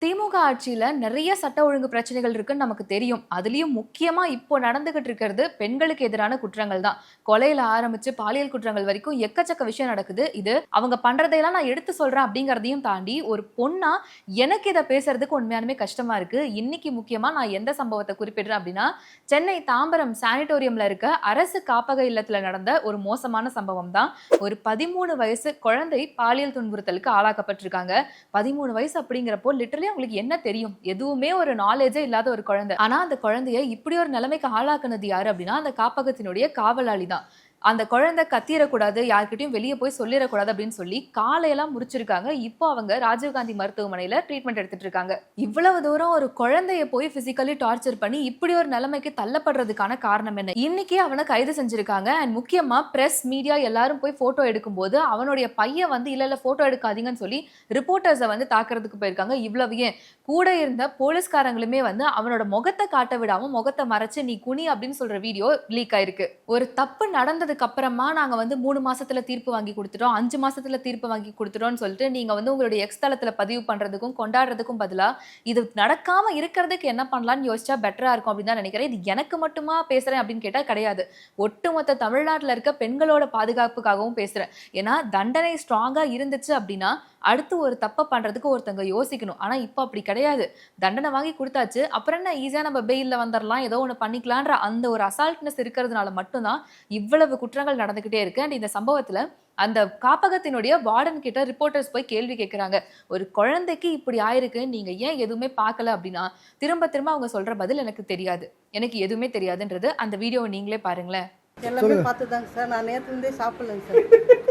the திமுக ஆட்சியில நிறைய சட்ட ஒழுங்கு பிரச்சனைகள் இருக்குன்னு நமக்கு தெரியும். அதுலயும் முக்கியமா இப்போ நடந்துகிட்டு இருக்கிறது பெண்களுக்கு எதிரான குற்றங்கள் தான். கொலையில ஆரம்பிச்சு பாலியல் குற்றங்கள் வரைக்கும் எக்கச்சக்க விஷயம் நடக்குது. இது அவங்க பண்ணுறதையெல்லாம் நான் எடுத்து சொல்றேன் அப்படிங்கறதையும் தாண்டி ஒரு பொண்ணா எனக்கு இதை பேசுறதுக்கு உண்மையாலுமே கஷ்டமா இருக்கு. இன்னைக்கு முக்கியமா நான் எந்த சம்பவத்தை குறிப்பிடுறேன் அப்படின்னா சென்னை தாம்பரம் சானிட்டோரியமில் இருக்க அரசு காப்பக இல்லத்துல நடந்த ஒரு மோசமான சம்பவம் தான். ஒரு பதிமூணு வயசு குழந்தை பாலியல் துன்புறுத்தலுக்கு ஆளாக்கப்பட்டிருக்காங்க. பதிமூணு வயசு அப்படிங்கிறப்போ லிட்டரலி அவங்களுக்கு என்ன தெரியும்? எதுவுமே ஒரு நாலேஜே இல்லாத ஒரு குழந்தை. ஆனா அந்த குழந்தைய இப்படி ஒரு நிலைமைக்கு ஆளாக்குனது யாரு அப்படின்னா அந்த காப்பகத்தினுடைய காவலாளி தான் அந்த குழந்தை கத்திரக்கூடாது யார்கிட்டையும் வெளியே போய் சொல்லிடக்கூடாது அப்படின்னு சொல்லி காலையெல்லாம் முறிச்சிருக்காங்க. இப்போ அவங்க ராஜீவ்காந்தி மருத்துவமனையில் ட்ரீட்மெண்ட் எடுத்துட்டு இருக்காங்க. இவ்வளவு தூரம் ஒரு குழந்தைய போய் பிசிக்கலி டார்ச்சர் பண்ணி இப்படி ஒரு நிலைமைக்கு தள்ளப்படுறதுக்கான காரணம் என்ன? இன்னைக்கே அவனை கைது செஞ்சிருக்காங்க. அண்ட் முக்கியமா பிரஸ் மீடியா எல்லாரும் போய் போட்டோ எடுக்கும்போது அவனுடைய பையன் வந்து இல்ல இல்ல போட்டோ எடுக்காதீங்கன்னு சொல்லி ரிப்போர்ட்டர்ஸை வந்து தாக்குறதுக்கு போயிருக்காங்க. இவ்வளவு ஏன்? கூட இருந்த போலீஸ்காரங்களுமே வந்து அவனோட முகத்தை காட்ட விடாம முகத்தை மறைச்சு நீ குனி அப்படின்னு சொல்ற வீடியோ லீக் ஆயிருக்கு. ஒரு தப்பு நடந்ததுக்கு அப்புறமா நாங்க வந்து மூணு மாசத்துல தீர்ப்பு வாங்கி கொடுத்துட்டோம். அஞ்சு மாசத்துல தீர்ப்பு வாங்கி கொடுத்துட்டோம்னு சொல்லிட்டு நீங்க வந்து உங்களுடைய எக்ஸ் தளத்துல பதிவு பண்றதுக்கும் கொண்டாடுறதுக்கும் பதிலா இது நடக்காம இருக்கிறதுக்கு என்ன பண்ணலாம்னு யோசிச்சா பெட்டரா இருக்கும் அப்படின்னு தான் நினைக்கிறேன். இது எனக்கு மட்டுமா பேசுறேன் அப்படின்னு கேட்டா கிடையாது. ஒட்டுமொத்த தமிழ்நாட்டுல இருக்க பெண்களோட பாதுகாப்புக்காகவும் பேசுறேன். ஏன்னா தண்டனை ஸ்ட்ராங்கா இருந்துச்சு அப்படின்னா அடுத்து ஒரு தப்பை பண்றதுக்கு ஒருத்தங்க யோசிக்கணும். ஆனா இப்போ அப்படி கிடையாது. தண்டனை வாங்கி கொடுத்தாச்சு. அப்புறம் என்ன ஈஸியா நம்ம பெயில்ல வந்துடலாம் ஏதோ ஒன்று பண்ணிக்கலான்ற அந்த ஒரு அசால்ட்னஸ் இருக்கிறதுனால மட்டும்தான் இவ்வளவு குற்றங்கள் நடந்துகிட்டே இருக்கு. அண்ட் இந்த சம்பவத்துல அந்த காப்பகத்தினுடைய வார்டன் கிட்ட ரிப்போர்ட்டர்ஸ் போய் கேள்வி கேட்குறாங்க ஒரு குழந்தைக்கு இப்படி ஆயிருக்கு நீங்க ஏன் எதுவுமே பார்க்கல அப்படின்னா திரும்ப திரும்ப அவங்க சொல்ற பதில் எனக்கு தெரியாது. எனக்கு எதுவுமே தெரியாதுன்றது அந்த வீடியோவை நீங்களே பாருங்களேன். எல்லாமே பார்த்துதாங்க சார். நான் நேற்று இருந்தே சாப்பிடலைங்க சார்.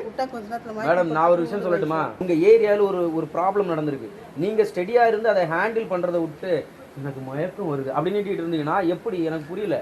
விட்டா கொஞ்ச நேரத்தில் மேடம் நான் ஒரு விஷயம் சொல்லட்டுமா? உங்க ஏரியாவில் ஒரு ஒரு ப்ராப்ளம் நடந்திருக்கு. நீங்க ஸ்டெடியா இருந்து அதை ஹேண்டில் பண்றதை விட்டு எனக்கு மயக்கம் வருது. அப்படின்னு இருந்தீங்கன்னா எப்படி? எனக்கு புரியல.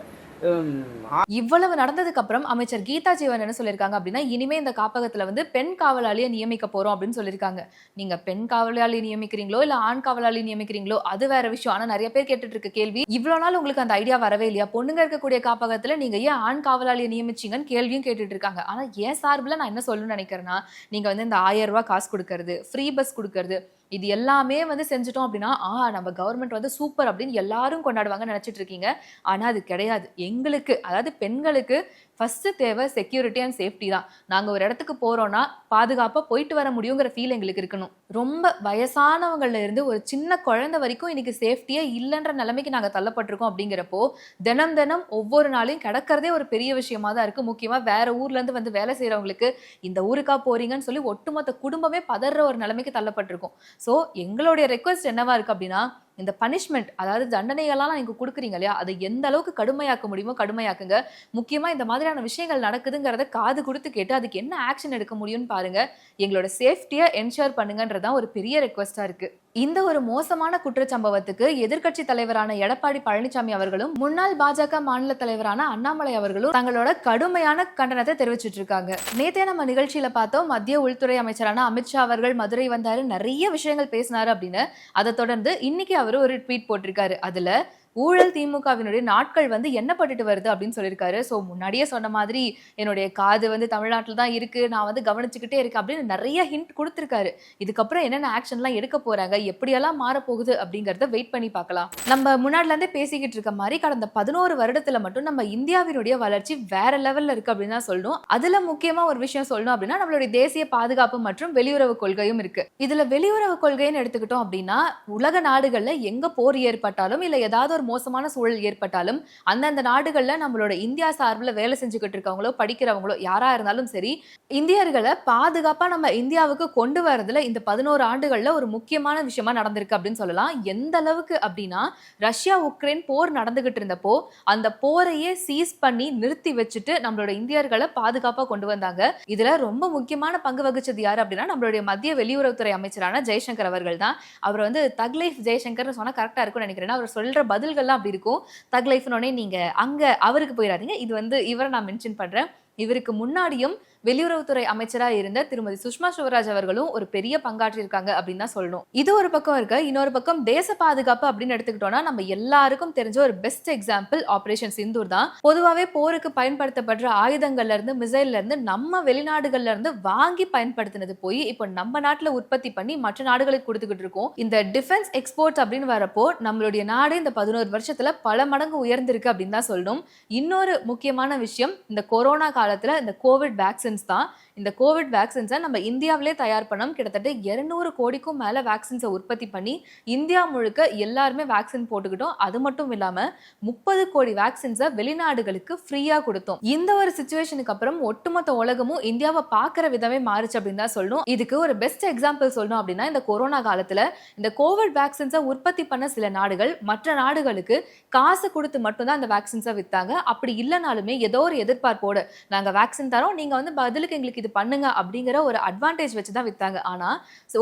இவ்வளவு நடந்ததுக்கு அப்புறம் அமைச்சர் கீதா ஜீவன் என்ன சொல்லியிருக்காங்க அப்படின்னா இனிமே இந்த காப்பகத்துல வந்து பெண் காவலாளியை நியமிக்க போறோம் அப்படின்னு சொல்லியிருக்காங்க. நீங்க பெண் காவலாளி நியமிக்கிறீங்களோ இல்ல ஆண் காவலாளி நியமிக்கிறீங்களோ அது வேற விஷயம். ஆனா நிறைய பேர் கேட்டுட்டு இருக்க கேள்வி இவ்வளவு நாள் உங்களுக்கு அந்த ஐடியா வரவே இல்லையா? பொண்ணுங்க இருக்கக்கூடிய காப்பகத்துல நீங்க ஏன் ஆண் காவலாளியை நியமிச்சீங்கன்னு கேள்வியும் கேட்டுட்டு இருக்காங்க ஆனா ஏன் சார்பில் நான் என்ன சொல்லணும்னு நினைக்கிறேன்னா நீங்க வந்து இந்த ஆயிரம் ரூபாய் காசு கொடுக்கறது ஃப்ரீ பஸ் கொடுக்கறது இது எல்லாமே வந்து செஞ்சுட்டோம் அப்படின்னா ஆ நம்ம கவர்மெண்ட் வந்து சூப்பர் அப்படின்னு எல்லாரும் கொண்டாடுவாங்க நினச்சிட்டு இருக்கீங்க. ஆனால் அது கிடையாது. எங்களுக்கு அதாவது பெண்களுக்கு ஃபஸ்ட்டு தேவை செக்யூரிட்டி அண்ட் சேஃப்டி தான். நாங்கள் ஒரு இடத்துக்கு போகிறோன்னா பாதுகாப்பாக போயிட்டு வர முடியுங்கிற ஃபீல் எங்களுக்கு இருக்கணும். ரொம்ப வயசானவங்கள்லேருந்து ஒரு சின்ன குழந்தை வரைக்கும் இன்றைக்கி சேஃப்டியே இல்லைன்ற நிலைமைக்கு நாங்கள் தள்ளப்பட்டிருக்கோம் அப்படிங்கிறப்போ தினம் தினம் ஒவ்வொரு நாளையும் கிடக்கிறதே ஒரு பெரிய விஷயமா தான் இருக்குது முக்கியமாக வேறு ஊர்லேருந்து வந்து வேலை செய்கிறவங்களுக்கு இந்த ஊருக்காக போகிறீங்கன்னு சொல்லி ஒட்டுமொத்த குடும்பமே பதற ஒரு நிலைமைக்கு தள்ளப்பட்டிருக்கும். ஸோ எங்களுடைய ரெக்வஸ்ட் என்னவா இருக்குது அப்படின்னா இந்த பனிஷ்மெண்ட் அதாவது தண்டனைகள்லாம் நீங்கள் கொடுக்குறீங்க இல்லையா? அதை எந்த அளவுக்கு கடுமையாக்க முடியுமோ கடுமையாக்குங்க. முக்கியமாக இந்த மாதிரியான விஷயங்கள் நடக்குதுங்கிறத காது கொடுத்து கேட்டு அதுக்கு என்ன ஆக்ஷன் எடுக்க முடியும்னு பாருங்கள் எங்களோட சேஃப்டியை என்ஷூர் பண்ணுங்கன்றதான் ஒரு பெரிய ரெக்வஸ்ட்டாக இருக்குது இந்த ஒரு மோசமான குற்றச்சம்பவத்துக்கு எதிர்க்கட்சி தலைவரான எடப்பாடி பழனிசாமி அவர்களும் முன்னாள் பாஜக மாநில தலைவரான அண்ணாமலை அவர்களும் தங்களோட கடுமையான கண்டனத்தை தெரிவிச்சிட்டு இருக்காங்க. நேத்தே நம்ம நிகழ்ச்சியில பார்த்தோம் மத்திய உள்துறை அமைச்சரான அமித்ஷா அவர்கள் மதுரை வந்தாரு நிறைய விஷயங்கள் பேசினாரு அப்படின்னு. அதை தொடர்ந்து இன்னைக்கு அவர் ஒரு ட்வீட் போட்டிருக்காரு. அதுல ஊழல் திமுகவினுடைய நாட்கள் வந்து எண்ணப்பட்டுட்டு வருது அப்படின்னு சொல்லியிருக்காரு. ஸோ முன்னாடியே சொன்ன மாதிரி என்னுடைய காது வந்து தமிழ்நாட்டில் தான் இருக்கு. நான் வந்து கவனிச்சுக்கிட்டே இருக்கேன் அப்படின்னு நிறைய ஹிண்ட் கொடுத்துருக்காரு. இதுக்கப்புறம் என்னென்ன ஆக்ஷன்லாம் எடுக்க போறாங்க? எப்படியெல்லாம் மாறப்போகுது அப்படிங்கிறத வெயிட் பண்ணி பார்க்கலாம். நம்ம முன்னாடிலேருந்தே பேசிக்கிட்டு இருக்க மாதிரி கடந்த பதினோரு வருடத்தில் மட்டும் நம்ம இந்தியாவினுடைய வளர்ச்சி வேற லெவலில் இருக்கு அப்படின்னு தான் சொல்லணும் அதில் முக்கியமாக ஒரு விஷயம் சொல்லணும் அப்படின்னா நம்மளுடைய தேசிய பாதுகாப்பு மற்றும் வெளியுறவு கொள்கையும் இருக்கு. இதில் வெளியுறவு கொள்கைன்னு எடுத்துக்கிட்டோம் அப்படின்னா உலக நாடுகளில் எங்கே போர் ஏற்பட்டாலும் இல்லை ஏதாவது ஒரு மோசமான சூழல் ஏற்பட்டாலும் அந்தந்த நாடுகள்ல நம்மளோட இந்தியா சார்பில் வேலை செஞ்சுக்கிட்டு இருக்கவங்களோ படிக்கிறவங்களோ யாரா இருந்தாலும் சரி இந்தியர்களை பாதுகாப்பா நம்ம இந்தியாவுக்கு கொண்டு வரதுல இந்த பதினோரு ஆண்டுகளில் ஒரு முக்கியமான விஷயமா நடந்திருக்கு அப்படின்னு சொல்லலாம். எந்த அளவுக்கு அப்படின்னா ரஷ்யா உக்ரைன் போர் நடந்துகிட்டு இருந்தப்போ அந்த போரையே சீஸ் பண்ணி நிறுத்தி வச்சுட்டு நம்மளோட இந்தியர்களை பாதுகாப்பாக கொண்டு வந்தாங்க. இதுல ரொம்ப முக்கியமான பங்கு வகிச்சது யாரு அப்படின்னா நம்மளுடைய மத்திய வெளியுறவுத்துறை அமைச்சரான ஜெய்சங்கர் அவர்கள் தான். அவர் வந்து தக்லைஃப் ஜெய்சங்கர் சொன்னால் கரெக்டாக இருக்கும்னு நினைக்கிறேன். அவர் சொல்ற பதில்கள்லாம் அப்படி இருக்கும். தக் லைஃப்னோடனே நீங்க அங்க அவருக்கு போயிடாதீங்க இது வந்து இவரை நான் மென்ஷன் பண்றேன். இவருக்கு முன்னாடியும் வெளியுறவுத்துறை அமைச்சராக இருந்த திருமதி சுஷ்மா ஸ்வராஜ் அவர்களும் ஒரு பெரிய பங்காற்றியிருக்காங்க அப்படின்னு தான் சொல்லணும். இது ஒரு பக்கம் இருக்க இன்னொரு பக்கம் தேச பாதுகாப்பு அப்படின்னு எடுத்துக்கிட்டோம்னா நம்ம எல்லாருக்கும் தெரிஞ்ச ஒரு பெஸ்ட் எக்ஸாம்பிள் ஆபரேஷன் சிந்தூர் தான். பொதுவாகவே போருக்கு பயன்படுத்தப்படுற ஆயுதங்கள்ல இருந்து மிசைல்ல இருந்து நம்ம வெளிநாடுகள்ல இருந்து வாங்கி பயன்படுத்தினது போய் இப்போ நம்ம நாட்டில் உற்பத்தி பண்ணி மற்ற நாடுகளுக்கு கொடுத்துக்கிட்டு இருக்கோம். இந்த டிஃபென்ஸ் எக்ஸ்போர்ட்ஸ் அப்படின்னு வரப்போ நம்மளுடைய நாடு இந்த பதினோரு வருஷத்துல பல மடங்கு உயர்ந்திருக்கு அப்படின்னு தான் சொல்லணும். இன்னொரு முக்கியமான விஷயம் இந்த கொரோனா காலத்துல இந்த கோவிட் வேக்சின்ஸ் தான். இந்த கோவிட் வேக்சின்ஸை நம்ம இந்தியாவிலே தயார் பண்ணோம். கிட்டத்தட்ட இருநூறு கோடிக்கும் மேலே வேக்சின்ஸை உற்பத்தி பண்ணி இந்தியா முழுக்க எல்லாருமே வேக்சின் போட்டுக்கிட்டோம். அது மட்டும் இல்லாமல் முப்பது கோடி வேக்சின்ஸை வெளிநாடுகளுக்கு ஃப்ரீயாக கொடுத்தோம். இந்த ஒரு சுச்சுவேஷனுக்கு அப்புறம் ஒட்டுமொத்த உலகமும் இந்தியாவை பார்க்குற விதமே மாறுச்சு அப்படின்னு தான் சொல்லணும். இதுக்கு ஒரு பெஸ்ட் எக்ஸாம்பிள் சொல்லணும் அப்படின்னா இந்த கொரோனா காலத்தில் இந்த கோவிட் வேக்சின்ஸை உற்பத்தி பண்ண சில நாடுகள் மற்ற நாடுகளுக்கு காசு கொடுத்து மட்டும்தான் அந்த வேக்சின்ஸை விற்றாங்க அப்படி இல்லைனாலுமே ஏதோ ஒரு எதிர்பார்ப்போடு நாங்கள் வேக்சின் தரோம். நீங்கள் வந்து பதிலுக்கு எங்களுக்கு இது பண்ணுங்க அப்படிங்கிற ஒரு அட்வான்டேஜ் வச்சு தான் வித்தாங்க. ஆனா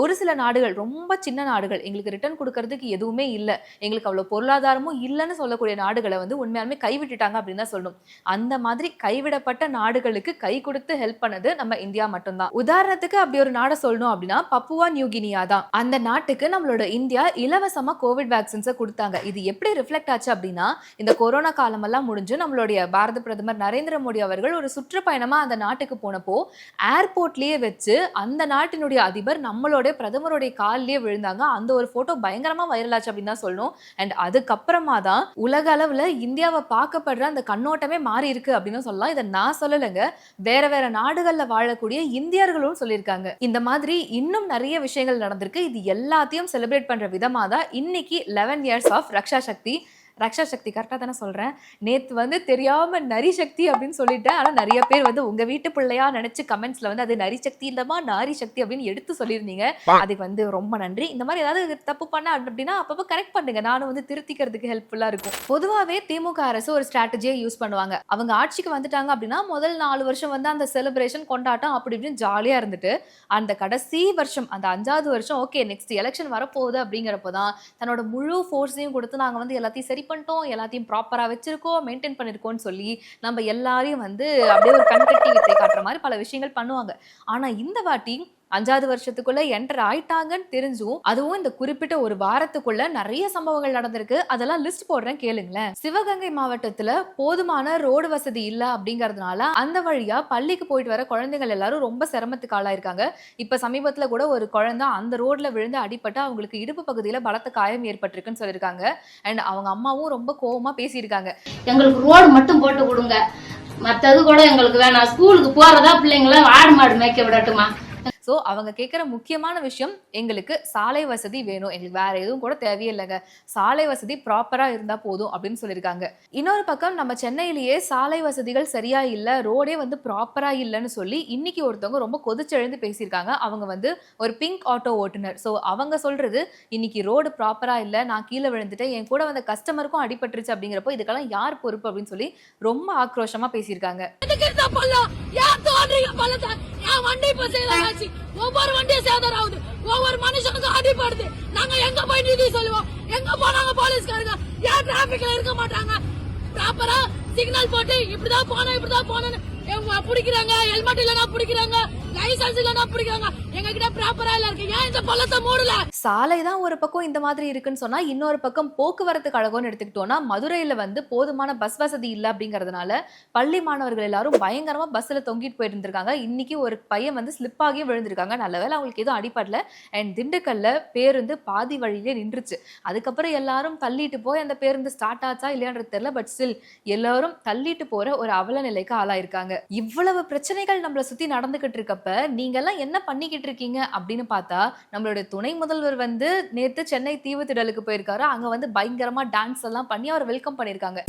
ஒரு சில நாடுகள் ரொம்ப சின்ன நாடுகள் எங்களுக்கு ரிட்டர்ன் கொடுக்கறதுக்கு எதுவுமே இல்லை. எங்களுக்கு அவ்வளோ பொருளாதாரமும் இல்லைன்னு சொல்லக்கூடிய நாடுகளை வந்து உண்மையாலுமே கைவிட்டுட்டாங்க அப்படின்னு தான் சொல்லணும். அந்த மாதிரி கைவிடப்பட்ட நாடுகளுக்கு கை கொடுத்து ஹெல்ப் பண்ணது நம்ம இந்தியா மட்டும்தான். உதாரணத்துக்கு அப்படி ஒரு நாடை சொல்லணும் அப்படின்னா பப்புவா நியூகினியா தான். அந்த நாட்டுக்கு நம்மளோட இந்தியா இலவசமா கோவிட் வேக்சின்ஸை கொடுத்தாங்க. இது எப்படி ரிஃப்ளெக்ட் ஆச்சு அப்படின்னா இந்த கொரோனா காலமெல்லாம் முடிஞ்சு நம்மளுடைய பாரத பிரதமர் நரேந்திர மோடி அவர்கள் ஒரு சுற்றுப்பயணமா அந்த நாட்டுக்கு போனப்போ ஏர்போர்ட்லேயே வச்சு அந்த நாட்டினுடைய அதிபர் நம்மளோட பிரதமருடைய காலிலேயே விழுந்தாங்க. அந்த ஒரு ஃபோட்டோ பயங்கரமாக வைரலாச்சு அப்படின்னு தான் சொல்லணும். அண்ட் அதுக்கப்புறமா தான் உலக அளவில் இந்தியாவை பார்க்கப்படுற அந்த கண்ணோட்டமே மாறி இருக்கு அப்படின்னு சொல்லலாம். இதை நான் சொல்லலைங்க. வேற வேற நாடுகளில் வாழக்கூடிய இந்தியர்களும் சொல்லியிருக்காங்க. இந்த மாதிரி இன்னும் நிறைய விஷயங்கள் நடந்திருக்கு. இது எல்லாத்தையும் செலிப்ரேட் பண்ற விதமாக தான் இன்னைக்கு eleven years of Raksha Shakti Raksha Shakti கரெக்டாக தானே சொல்கிறேன் நேற்று வந்து தெரியாம நரி சக்தி அப்படின்னு சொல்லிட்டேன். ஆனால் நிறைய பேர் வந்து உங்க வீட்டு பிள்ளையா நினைச்சு கமெண்ட்ஸ்ல வந்து அது நரி சக்தி இல்லமா நாரி சக்தி அப்படின்னு எடுத்து சொல்லியிருந்தீங்க. அதுக்கு வந்து ரொம்ப நன்றி. இந்த மாதிரி ஏதாவது தப்பு பண்ண அப்படின்னா அப்பப்போ கரெக்ட் பண்ணுங்க. நானும் வந்து திருத்திக்கிறதுக்கு ஹெல்ப்ஃபுல்லா இருக்கும். பொதுவாகவே திமுக அரசு ஒரு ஸ்ட்ராட்டஜியை யூஸ் பண்ணுவாங்க. அவங்க ஆட்சிக்கு வந்துட்டாங்க அப்படின்னா முதல் நாலு வருஷம் வந்து அந்த செலிப்ரேஷன் கொண்டாட்டம் அப்படி இப்படின்னு ஜாலியா இருந்துட்டு அந்த கடைசி வருஷம் அந்த அஞ்சாவது வருஷம் ஓகே நெக்ஸ்ட் எலெக்ஷன் வரப்போகுது அப்படிங்கிறப்போ தான் தன்னோட முழு ஃபோர்ஸையும் கொடுத்து நாங்கள் வந்து எல்லாத்தையும் சரி பண்ணிட்டோம் எல்லாத்தையும் ப்ராப்பராக வச்சிருக்கோம் மெயின்டைன் பண்ணியிருக்கோம்னு சொல்லி நம்ம எல்லாரையும் வந்து அப்படியே ஒரு கண்கட்டி வித்தை காட்டுற மாதிரி பல விஷயங்கள் பண்ணுவாங்க. ஆனால் இந்த வாட்டி அஞ்சாவது வருஷத்துக்குள்ள என்டர் ஆயிட்டாங்கன்னு தெரிஞ்சும் அதுவும் இந்த குறிப்பிட்ட ஒரு வாரத்துக்குள்ள நிறைய சம்பவங்கள் நடந்திருக்கு. அதெல்லாம் லிஸ்ட் போடுறேன் கேளுங்களேன். சிவகங்கை மாவட்டத்துல போதுமான ரோடு வசதி இல்ல அப்படிங்கறதுனால அந்த வழியா பள்ளிக்கு போயிட்டு வர குழந்தைகள் எல்லாரும் ரொம்ப சிரமத்துக்கு ஆளாயிருக்காங்க. இப்ப சமீபத்துல கூட ஒரு குழந்தை அந்த ரோட்ல விழுந்து அடிபட்டு அவங்களுக்கு இடுப்பு பகுதியில பலத்த காயம் ஏற்பட்டிருக்குன்னு சொல்லியிருக்காங்க. அண்ட் அவங்க அம்மாவும் ரொம்ப கோவமா பேசியிருக்காங்க. எங்களுக்கு ரோடு மட்டும் போட்டு கொடுங்க. மத்தது கூட எங்களுக்கு வேணாம். ஸ்கூலுக்கு போறதா பிள்ளைங்கள ஆடு மாடு மேய்க்க விடட்டுமா? ஸோ அவங்க கேட்குற முக்கியமான விஷயம் எங்களுக்கு சாலை வசதி வேணும். எங்களுக்கு வேற எதுவும் கூட தேவையில்லைங்க. சாலை வசதி ப்ராப்பராக இருந்தால் போதும் அப்படின்னு சொல்லியிருக்காங்க. இன்னொரு பக்கம் நம்ம சென்னையிலேயே சாலை வசதிகள் சரியா இல்லை ரோடே வந்து ப்ராப்பராக இல்லைன்னு சொல்லி இன்னைக்கு ஒருத்தவங்க ரொம்ப கொதிச்செழுந்து பேசியிருக்காங்க. அவங்க வந்து ஒரு பிங்க் ஆட்டோ ஓட்டுநர். ஸோ அவங்க சொல்றது இன்னைக்கு ரோடு ப்ராப்பராக இல்லை நான் கீழே விழுந்துட்டேன். என் கூட வந்த கஸ்டமருக்கும் அடிபட்டுருச்சு அப்படிங்கிறப்போ இதுக்கெல்லாம் யார் பொறுப்பு? அப்படின்னு சொல்லி ரொம்ப ஆக்ரோஷமா பேசியிருக்காங்க. எதுக்கு வண்டி இப்ப சேதமாச்சு ஒவ்வொரு வண்டியும் சேதம் ஆகுது. ஒவ்வொரு மனுஷனுக்கும் அடிபடுது. நாங்க எங்க போய் நிதி சொல்லுவோம்? எங்க போனாங்க போலீஸ்காரங்க? ஏன் டிராபிக்ல இருக்க மாட்டாங்க? ப்ராப்பரா சிக்னல் போட்டு இப்படிதான் போனோம் இப்படிதான் போனோம்னு பிடிக்கிறாங்க ஹெல்மெட் இல்லனா பிடிக்கிறாங்க லைசன்ஸ் இல்லனா பிடிக்கிறாங்க. எங்க கிட்ட ப்ராப்பரா இல்ல இருக்கு. ஏன் இந்த பள்ளத்தை மூடல? சாலை தான் ஒரு பக்கம் இந்த மாதிரி இருக்குன்னு சொன்னா இன்னொரு பக்கம் போக்குவரத்து கழகம்னு எடுத்துக்கிட்டோம்னா மதுரையில வந்து போதுமான பஸ் வசதி இல்லை அப்படிங்கறதுனால பள்ளி மாணவர்கள் எல்லாரும் பயங்கரமா பஸ்ல தொங்கிட்டு போயிட்டு இருந்திருக்காங்க இன்னைக்கு ஒரு பையன் வந்து ஸ்லிப் ஆகி விழுந்திருக்காங்க. நல்லவேளை அவங்களுக்கு எதுவும் அடிபடல. அண்ட் திண்டுக்கல்ல பேருந்து பாதி வழியிலே நின்றுச்சு. அதுக்கப்புறம் எல்லாரும் தள்ளிட்டு போய் அந்த பேருந்து ஸ்டார்ட் ஆச்சா இல்லையான்றது தெரியல. பட் ஸ்டில் எல்லாரும் தள்ளிட்டு போற ஒரு அவல நிலைக்கு ஆளாயிருக்காங்க. இவ்வளவு பிரச்சனைகள் நம்மளை சுத்தி நடந்துகிட்டு இருக்கப்ப நீங்க எல்லாம் என்ன பண்ணிக்கிட்டு இருக்கீங்க அப்படின்னு பார்த்தா நம்மளுடைய துணை முதல்வர் வந்து நேத்து சென்னை தீவு திடலுக்கு போயிருக்காரு. அங்க வந்து பயங்கரமா டான்ஸ் எல்லாம் பண்ணி அவர் வெல்கம் பண்ணிருக்காங்க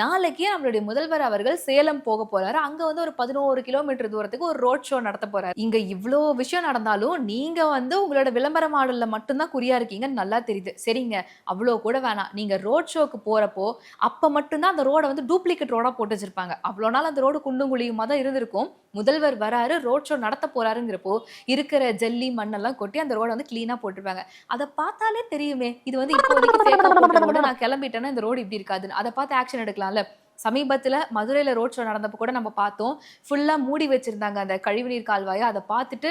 நாளைக்கு நம்மளுடைய முதல்வர் அவர்கள் சேலம் போக போறாரு. அங்க வந்து ஒரு பதினோரு கிலோமீட்டர் தூரத்துக்கு ஒரு ரோட் ஷோ நடத்த போறாரு. இங்க இவ்வளோ விஷயம் நடந்தாலும் நீங்க வந்து உங்களோட விளம்பர மாடல்ல மட்டும்தான் குறியா இருக்கீங்கன்னு நல்லா தெரியுது. சரிங்க அவ்வளோ கூட வேணாம். நீங்க ரோட் ஷோக்கு போறப்போ அப்ப மட்டும்தான் அந்த ரோடை வந்து டூப்ளிகேட் ரோடா போட்டு வச்சிருப்பாங்க. அவ்வளோ நாள் அந்த ரோடு குண்டும் குழியுமா தான் இருந்திருக்கும். முதல்வர் வராரு ரோட் ஷோ நடத்த போறாருங்கிறப்போ இருக்கிற ஜல்லி மண்ணெல்லாம் கொட்டி அந்த ரோட வந்து கிளீனா போட்டிருப்பாங்க. அதை பார்த்தாலே தெரியுமே இது வந்து இப்போதைக்கு நான் கிளம்பிட்டேன்னா இந்த ரோடு இப்படி இருக்காதுன்னு. அதை பார்த்து ஆக்ஷன் எடுக்கலாம். எடுக்கலாம்ல சமீபத்தில் மதுரையில் ரோட் ஷோ நடந்தப்போ கூட நம்ம பார்த்தோம். ஃபுல்லாக மூடி வச்சுருந்தாங்க அந்த கழிவுநீர் கால்வாயை. அதை பார்த்துட்டு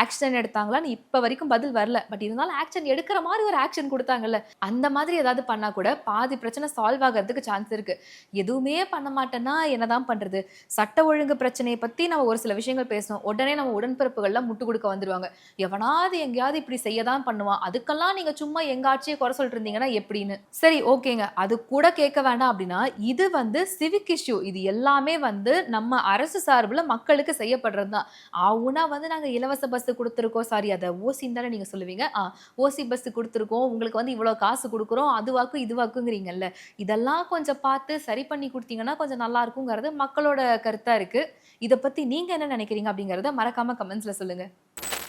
ஆக்ஷன் எடுத்தாங்களான்னு இப்போ வரைக்கும் பதில் வரல. பட் இருந்தாலும் ஆக்ஷன் எடுக்கிற மாதிரி ஒரு ஆக்ஷன் கொடுத்தாங்கல்ல. அந்த மாதிரி ஏதாவது பண்ணால் கூட பாதி பிரச்சனை சால்வ் ஆகிறதுக்கு சான்ஸ் இருக்குது எதுவுமே பண்ண மாட்டேன்னா என்னதான் பண்ணுறது சட்ட ஒழுங்கு பிரச்சனையை பற்றி நம்ம ஒரு சில விஷயங்கள் பேசணும். உடனே நம்ம உடன்பிறப்புகள்லாம் முட்டு கொடுக்க வந்துடுவாங்க எவனாவது எங்கேயாவது இப்படி செய்ய தான் பண்ணுவான். அதுக்கெல்லாம் நீங்கள் சும்மா எங்க ஆட்சியை குறை சொல்லிட்டு இருந்தீங்கன்னா எப்படின்னு? சரி ஓகேங்க அது கூட கேட்க வேண்டாம் அப்படின்னா இது வந்து சிவிக் இஷ்யூ இது எல்லாமே வந்து நம்ம அரசு சார்பில் மக்களுக்கு செய்யப்படுறது தான். ஆவுனா வந்து நாங்கள் இலவச பஸ் கொடுத்துருக்கோம். சாரி அதை ஓசின்னு தானே நீங்கள் சொல்லுவீங்க. ஆ ஓசி பஸ் கொடுத்துருக்கோம். உங்களுக்கு வந்து இவ்வளோ காசு கொடுக்குறோம். அதுவாக்கும் இதுவாக்குங்கிறீங்கல்ல இதெல்லாம் கொஞ்சம் பார்த்து சரி பண்ணி கொடுத்தீங்கன்னா கொஞ்சம் நல்லா இருக்குங்கிறது மக்களோட கருத்தாக இருக்கு. இதை பத்தி நீங்க என்ன நினைக்கிறீங்க அப்படிங்கிறத மறக்காம கமெண்ட்ஸில் சொல்லுங்க.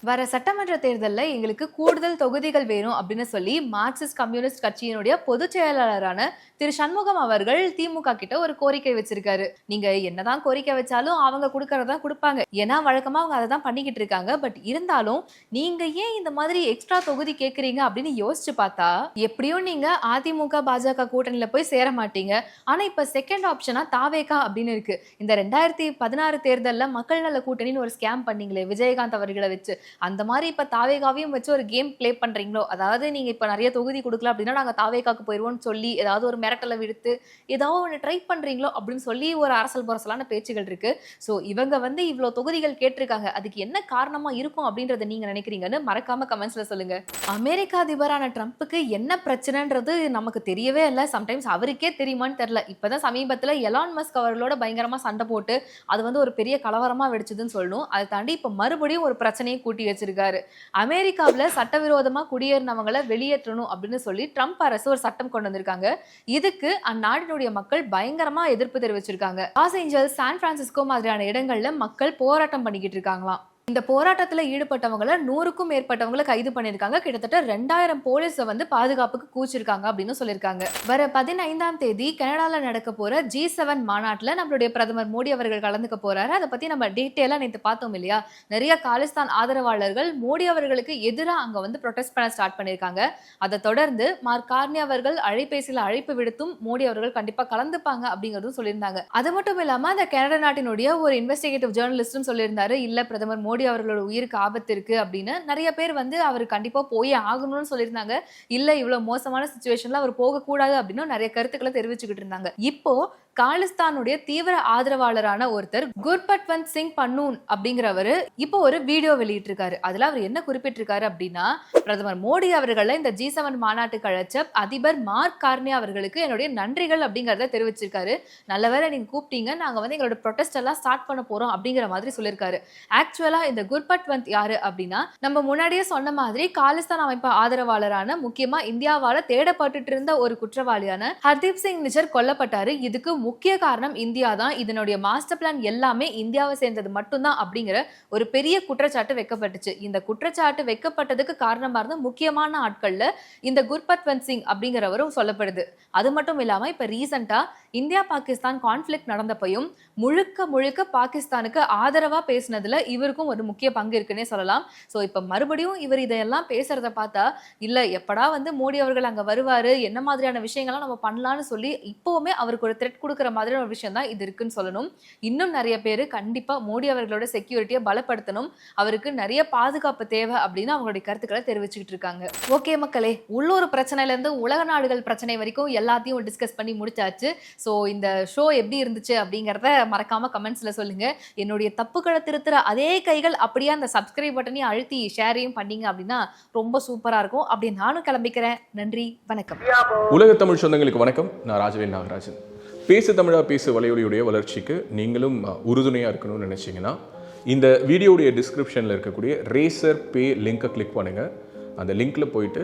வர சட்டமன்ற தேர்தலில் எங்களுக்கு கூடுதல் தொகுதிகள் வேணும் அப்படின்னு சொல்லி மார்க்சிஸ்ட் கம்யூனிஸ்ட் கட்சியினுடைய பொதுச் செயலாளரான திரு சண்முகம் அவர்கள் திமுக கிட்ட ஒரு கோரிக்கை வச்சிருக்காரு. நீங்க என்னதான் கோரிக்கை வச்சாலும் அவங்க கொடுக்கறதான் கொடுப்பாங்க. ஏன்னா வழக்கமா அவங்க அதை தான் பண்ணிக்கிட்டு இருக்காங்க. பட் இருந்தாலும் நீங்க ஏன் இந்த மாதிரி எக்ஸ்ட்ரா தொகுதி கேக்குறீங்க அப்படின்னு யோசிச்சு பார்த்தா எப்படியும் நீங்க அதிமுக பாஜக கூட்டணியில போய் சேர மாட்டீங்க. ஆனா இப்ப செகண்ட் ஆப்ஷனா தாவேகா அப்படின்னு இருக்கு. இந்த ரெண்டாயிரத்தி பதினாறு தேர்தல்ல மக்கள் நல கூட்டணின்னு ஒரு ஸ்கேம் பண்ணீங்களே விஜயகாந்த் அவர்களை வச்சு. அந்த மாதிரி இப்ப தாவேகாவையும் வச்சு ஒரு கேம் ப்ளே பண்றீங்களோ? அதாவது நீங்க இப்ப நிறைய தொகுதி கொடுக்கல அப்படின்னா நாங்க தாவேகாக்கு போயிருவோம்னு சொல்லி ஏதாவது ஒரு மிரட்டலை விடுத்து ஏதாவது ஒன்று ட்ரை பண்ணுறீங்களோ அப்படின்னு சொல்லி ஒரு அரசல் புரசலான பேச்சுகள் இருக்கு. ஸோ இவங்க வந்து இவ்வளோ தொகுதிகள் கேட்டிருக்காங்க. அதுக்கு என்ன காரணமாக இருக்கும் அப்படின்றத நீங்க நினைக்கிறீங்கன்னு மறக்காம கமெண்ட்ஸில் சொல்லுங்க. அமெரிக்கா அதிபரான ட்ரம்ப்புக்கு என்ன பிரச்சனைன்றது நமக்கு தெரியவே இல்லை. சம்டைம்ஸ் அவருக்கே தெரியுமான்னு தெரில இப்போ தான் சமீபத்தில் எலான் மஸ்க் அவர்களோட பயங்கரமாக சண்டை போட்டு அது வந்து ஒரு பெரிய கலவரமாக வெடிச்சதுன்னு சொல்லணும். அதை தாண்டி இப்போ மறுபடியும் ஒரு பிரச்சனையை கூட்டி வச்சிருக்காரு. அமெரிக்காவில் சட்டவிரோதமாக குடியேறினவங்களை வெளியேற்றணும் அப்படின்னு சொல்லி ட்ரம்ப் அரசு ஒரு சட்டம் கொண்டு வந்திருக்காங்க. இதுக்கு அந்நாட்டினுடைய மக்கள் பயங்கரமா எதிர்ப்பு தெரிவிச்சிருக்காங்க. லாஸ் ஏஞ்சல்ஸ் சான் பிரான்சிஸ்கோ மாதிரியான இடங்கள்ல மக்கள் போராட்டம் பண்ணிக்கிட்டு இருக்காங்களாம். இந்த போராட்டத்தில் ஈடுபட்டவங்கள நூறுக்கும் மேற்பட்டவங்களை கைது பண்ணியிருக்காங்க. கிட்டத்தட்ட ரெண்டாயிரம் போலீஸை வந்து பாதுகாப்புக்கு கூச்சிருக்காங்க அப்படின்னு சொல்லியிருக்காங்க. வர பதினைந்தாம் தேதி கனடால நடக்க போற ஜி செவன் மாநாட்டில் நம்மளுடைய பிரதமர் மோடி அவர்கள் கலந்துக்க போறாரு. அதை பத்தி நம்ம டீட்டெயிலா நேற்று பார்த்தோம் இல்லையா? நிறைய காலிஸ்தான் ஆதரவாளர்கள் மோடி அவர்களுக்கு எதிராக அங்க வந்து ப்ரொடெஸ்ட் பண்ண ஸ்டார்ட் பண்ணியிருக்காங்க. அதை தொடர்ந்து மார்க் கார்னி அவர்கள் அழைப்பேசியில் அழைப்பு விடுத்தும் மோடி அவர்கள் கண்டிப்பா கலந்துப்பாங்க அப்படிங்கறதும் சொல்லியிருந்தாங்க. அது மட்டும் இல்லாமல் அந்த கனடா நாட்டினுடைய ஒரு இன்வெஸ்டிகேட்டிவ் ஜேர்னலிஸ்டும் சொல்லியிருந்தாரு. இல்லை பிரதமர் மோடி அவர்களோட உயிருக்கு ஆபத்து இருக்கு அப்படின்னு நிறைய பேர் வந்து அவர் கண்டிப்பா போயே ஆகணும்னு சொல்லியிருந்தாங்க. இல்ல இவ்வளவு மோசமான சுச்சுவேஷன்ல அவர் போகக்கூடாது அப்படின்னு நிறைய கருத்துக்களை தெரிவிச்சுக்கிட்டு இருந்தாங்க. இப்போ காலிஸ்தானுடைய தீவிர ஆதரவாளரான ஒருத்தர் குர்பட்வந்த் சிங் பன்னூன் அப்படிங்கிறவரு இப்போ ஒரு வீடியோ வெளியிட்டிருக்காரு. அதுல அவர் என்ன குறிப்பிட்டிருக்காரு அப்படின்னா பிரதமர் மோடி அவர்களை இந்த ஜி செவன் மாநாட்டுக்கு அழைச்ச அதிபர் மார்க் கார்னே அவர்களுக்கு என்னுடைய நன்றிகள் அப்படிங்கறத தெரிவிச்சிருக்காரு. நல்லவேளை நீங்க கூப்பிட்டீங்க நாங்க வந்து எங்களோட ப்ரொடெஸ்ட் எல்லாம் ஸ்டார்ட் பண்ண போறோம் அப்படிங்கிற மாதிரி சொல்லியிருக்காரு ஆக்சுவலா இந்த குர்பட்வந்த் யாரு அப்படின்னா நம்ம முன்னாடியே சொன்ன மாதிரி காலிஸ்தான் அமைப்பு ஆதரவாளரான முக்கியமா இந்தியாவால தேடப்பட்டுட்டு இருந்த ஒரு குற்றவாளியான ஹர்தீப் சிங் நிஜர் கொல்லப்பட்டாரு. இதுக்கு முக்கிய காரணம் இந்தியா தான். இதனுடைய மாஸ்டர் பிளான் எல்லாமே இந்தியாவை சேர்ந்தது மட்டும்தான் அப்படிங்கிற ஒரு பெரிய குற்றச்சாட்டு வைக்கப்பட்டுச்சு. இந்த குற்றச்சாட்டு வைக்கப்பட்டதுக்கு காரணமாக இருந்த முக்கியமான ஆட்களில் இந்த குர்பத்வந்த் சிங் அப்படிங்கிறவரும் சொல்லப்படுது. அது மட்டும் இல்லாமல் இப்போ ரீசெண்டா இந்தியா பாகிஸ்தான் கான்ஃபிளிக் நடந்தப்பையும் முழுக்க முழுக்க பாகிஸ்தானுக்கு ஆதரவாக பேசினதில் இவருக்கும் ஒரு முக்கிய பங்கு இருக்குன்னே சொல்லலாம். ஸோ இப்போ மறுபடியும் இவர் இதையெல்லாம் பேசுகிறத பார்த்தா இல்லை எப்படா வந்து மோடி அவர்கள் அங்கே வருவார் என்ன மாதிரியான விஷயங்கள்லாம் நம்ம பண்ணலான்னு சொல்லி இப்போவுமே அவருக்கு ஒரு த்ரெட் கொடுக்குற மாதிரியான ஒரு விஷயம் தான் இது இருக்குன்னு சொல்லணும். இன்னும் நிறைய பேர் கண்டிப்பாக மோடி அவர்களோட செக்யூரிட்டியை பலப்படுத்தணும். அவருக்கு நிறைய பாதுகாப்பு தேவை அப்படின்னு அவங்களுடைய கருத்துக்களை தெரிவிச்சுக்கிட்டு இருக்காங்க. ஓகே மக்களே உள்ளூர் பிரச்சனையிலேருந்து உலக நாடுகள் பிரச்சனை வரைக்கும் எல்லாத்தையும் டிஸ்கஸ் பண்ணி முடிச்சாச்சு. ஸோ இந்த ஷோ எப்படி இருந்துச்சு அப்படிங்கிறத மறக்காமல் கமெண்ட்ஸில் சொல்லுங்கள் என்னுடைய தப்புக்களை திருத்துற அதே கைகள் அப்படியே அந்த சப்ஸ்கிரைப் பட்டனையும் அழுத்தி ஷேரையும் பண்ணீங்க அப்படின்னா ரொம்ப சூப்பராக இருக்கும். அப்படி நானும் கிளம்பிக்கிறேன். நன்றி. வணக்கம். உலக தமிழ் சொந்தங்களுக்கு வணக்கம். நான் ராஜவேல் நாகராஜன். பேசு தமிழா பேசு வலையொலியுடைய வளர்ச்சிக்கு நீங்களும் உறுதுணையாக இருக்கணும்னு நினச்சிங்கன்னா இந்த வீடியோடைய டிஸ்கிரிப்ஷனில் இருக்கக்கூடிய ரேசர் பே லிங்கை கிளிக் பண்ணுங்கள் அந்த லிங்க்கில் போயிட்டு